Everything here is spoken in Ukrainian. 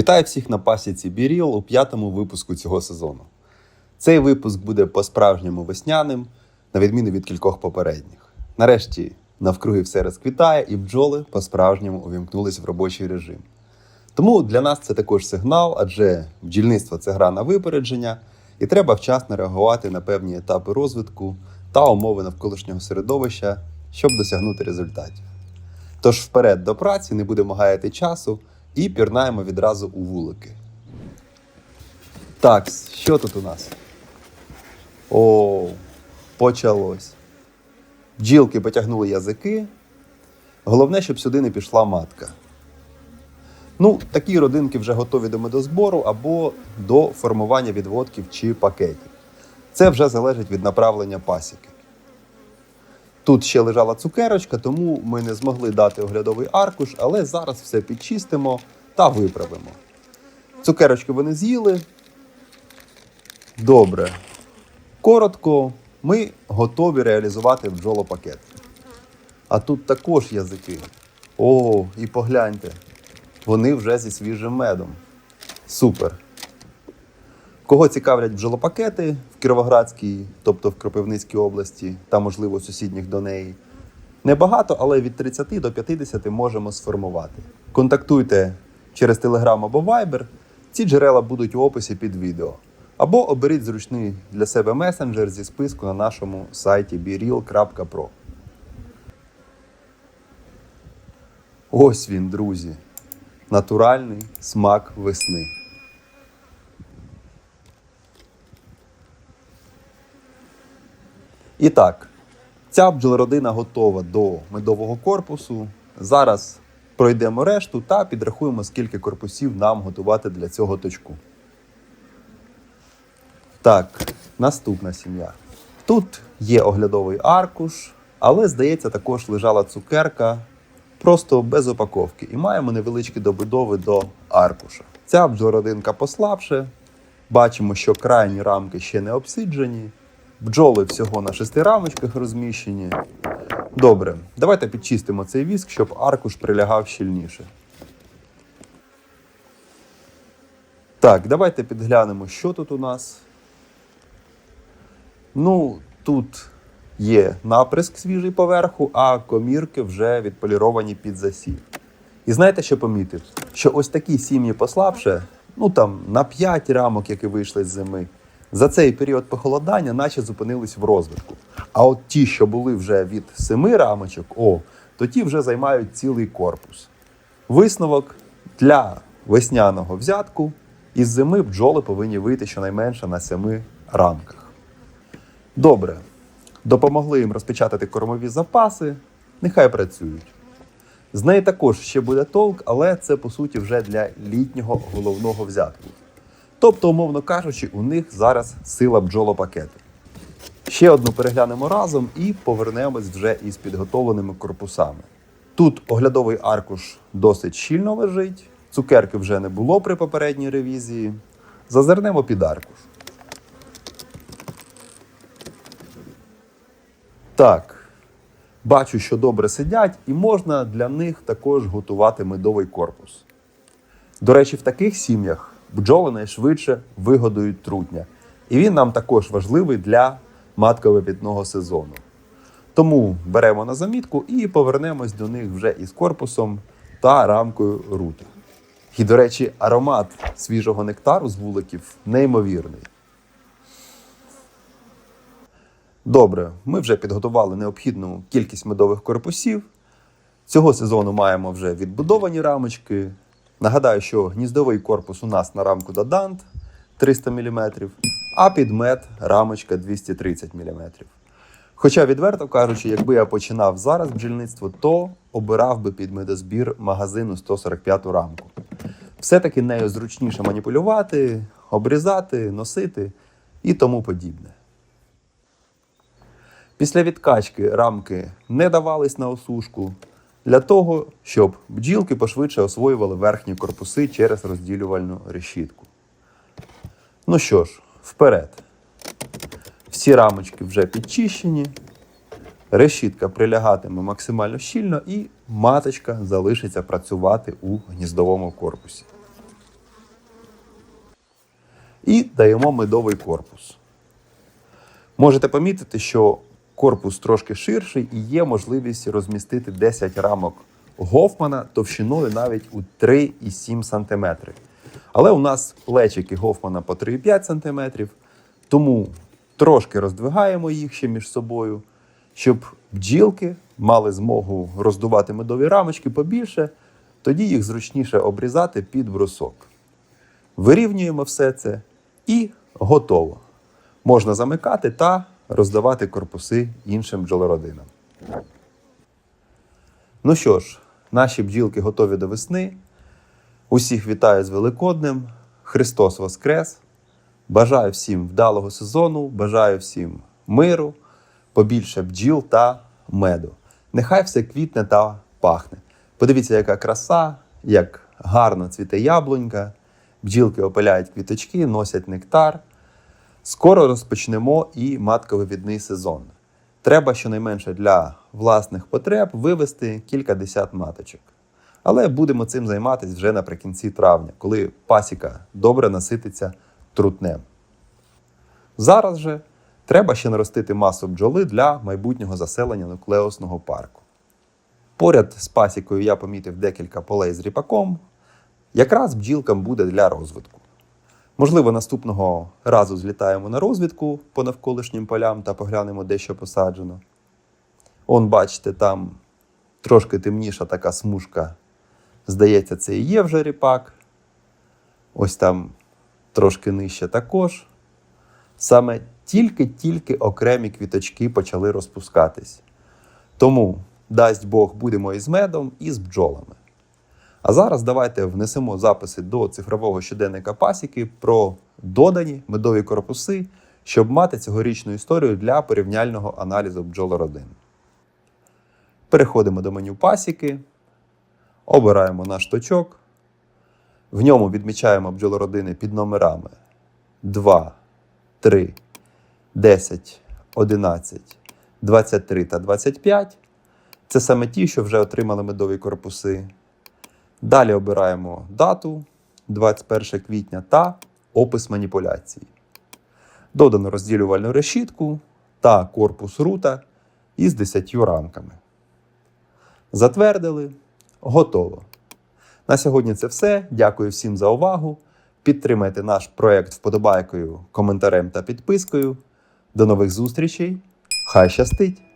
Вітаю всіх на пасіці Біріл у п'ятому випуску цього сезону. Цей випуск буде по-справжньому весняним, на відміну від кількох попередніх. Нарешті навкруги все розквітає, і бджоли по-справжньому увімкнулись в робочий режим. Тому для нас це також сигнал, адже бджільництво це гра на випередження, і треба вчасно реагувати на певні етапи розвитку та умови навколишнього середовища, щоб досягнути результатів. Тож вперед до праці, не будемо гаяти часу і пірнаємо відразу у вулики. Так, що тут у нас? О, почалось. Бджілки потягнули язики. Головне, щоб сюди не пішла матка. Ну, такі родинки вже готові до медозбору або до формування відводків чи пакетів. Це вже залежить від направлення пасіки. Тут ще лежала цукерочка, тому ми не змогли дати оглядовий аркуш, але зараз все підчистимо та виправимо. Цукерочки вони з'їли. Добре. Коротко, ми готові реалізувати бджолопакет. А тут також язики. О, і погляньте. Вони вже зі свіжим медом. Супер. Кого цікавлять бджолопакети в Кіровоградській, тобто в Кропивницькій області та, можливо, сусідніх до неї. Небагато, але від 30 до 50 можемо сформувати. Контактуйте через Telegram або Viber. Ці джерела будуть у описі під відео. Або оберіть зручний для себе месенджер зі списку на нашому сайті bireel.pro. Ось він, друзі. Натуральний смак весни. І так, ця бджолородина готова до медового корпусу. Зараз пройдемо решту та підрахуємо, скільки корпусів нам готувати для цього точку. Так, наступна сім'я. Тут є оглядовий аркуш, але, здається, також лежала цукерка просто без упаковки. І маємо невеличкі добудови до аркуша. Ця бджолородинка послабше. Бачимо, що крайні рамки ще не обсиджені. Бджоли всього на шести рамочках розміщені. Добре, давайте підчистимо цей віск, щоб аркуш прилягав щільніше. Так, давайте підглянемо, що тут у нас. Ну, тут є наприск свіжий поверху, а комірки вже відполіровані під засів. І знаєте, що помітив? Що ось такі сім'ї послабше, ну там на 5 рамок, які вийшли з зими, за цей період похолодання, наче зупинились в розвитку. А от ті, що були вже від 7 рамочок, о, то ті вже займають цілий корпус. Висновок для весняного взятку із зими бджоли повинні вийти щонайменше на 7 рамках. Добре, допомогли їм розпечатати кормові запаси, нехай працюють. З неї також ще буде толк, але це по суті вже для літнього головного взятку. Тобто, умовно кажучи, у них зараз сила бджолопакету. Ще одну переглянемо разом і повернемось вже із підготовленими корпусами. Тут оглядовий аркуш досить щільно лежить, цукерки вже не було при попередній ревізії. Зазирнемо під аркуш. Так, бачу, що добре сидять, і можна для них також готувати медовий корпус. До речі, в таких сім'ях бджоли найшвидше вигодують трутня. І він нам також важливий для матково-пітного сезону. Тому беремо на замітку і повернемось до них вже із корпусом та рамкою рути. І, до речі, аромат свіжого нектару з вуликів неймовірний. Добре, ми вже підготували необхідну кількість медових корпусів. Цього сезону маємо вже відбудовані рамочки. Нагадаю, що гніздовий корпус у нас на рамку Додант 300 мм, а під мед рамочка 230 мм. Хоча, відверто кажучи, якби я починав зараз бджільництво, то обирав би під медозбір магазину 145 рамку. Все-таки нею зручніше маніпулювати, обрізати, носити і тому подібне. Після відкачки рамки не давались на осушку для того, щоб бджілки пошвидше освоювали верхні корпуси через розділювальну решітку. Ну що ж, вперед. Всі рамочки вже підчищені. Решітка прилягатиме максимально щільно і маточка залишиться працювати у гніздовому корпусі. і даємо медовий корпус. Можете помітити, що корпус трошки ширший і є можливість розмістити 10 рамок Гофмана товщиною навіть у 3,7 см. Але у нас плечики Гофмана по 3,5 см, тому трошки роздвигаємо їх ще між собою, щоб бджілки мали змогу роздувати медові рамочки побільше, тоді їх зручніше обрізати під брусок. Вирівнюємо все це і готово. Можна замикати та роздавати корпуси іншим бджолородинам. Ну що ж, наші бджілки готові до весни. Усіх вітаю з Великоднем. Христос Воскрес! Бажаю всім вдалого сезону, бажаю всім миру, побільше бджіл та меду. Нехай все квітне та пахне. Подивіться, яка краса, як гарно цвіте яблунька, бджілки опиляють квіточки, носять нектар. Скоро розпочнемо і матковивідний сезон. Треба щонайменше для власних потреб вивести кілька десят маточок. Але будемо цим займатися вже наприкінці травня, коли пасіка добре насититься трутнем. Зараз же треба ще наростити масу бджоли для майбутнього заселення нуклеосного парку. Поряд з пасікою я помітив декілька полей з ріпаком. Якраз бджілкам буде для розвитку. Можливо, наступного разу злітаємо на розвідку по навколишнім полям та поглянемо, де що посаджено. Он, бачите, там трошки темніша така смужка. Здається, це і є вже ріпак. Ось там трошки нижче також. Саме тільки-тільки окремі квіточки почали розпускатись. Тому, дасть Бог, будемо із медом, і з бджолами. А зараз давайте внесемо записи до цифрового щоденника пасіки про додані медові корпуси, щоб мати цьогорічну історію для порівняльного аналізу бджолородин. Переходимо до меню пасіки, обираємо наш точок. В ньому відмічаємо бджолородини під номерами 2, 3, 10, 11, 23 та 25. Це саме ті, що вже отримали медові корпуси. Далі обираємо дату 21 квітня та опис маніпуляції. Додано розділювальну решітку та корпус рута із 10 рамками. Затвердили. Готово. На сьогодні це все. Дякую всім за увагу. Підтримайте наш проект вподобайкою, коментарем та підпискою. До нових зустрічей. Хай щастить!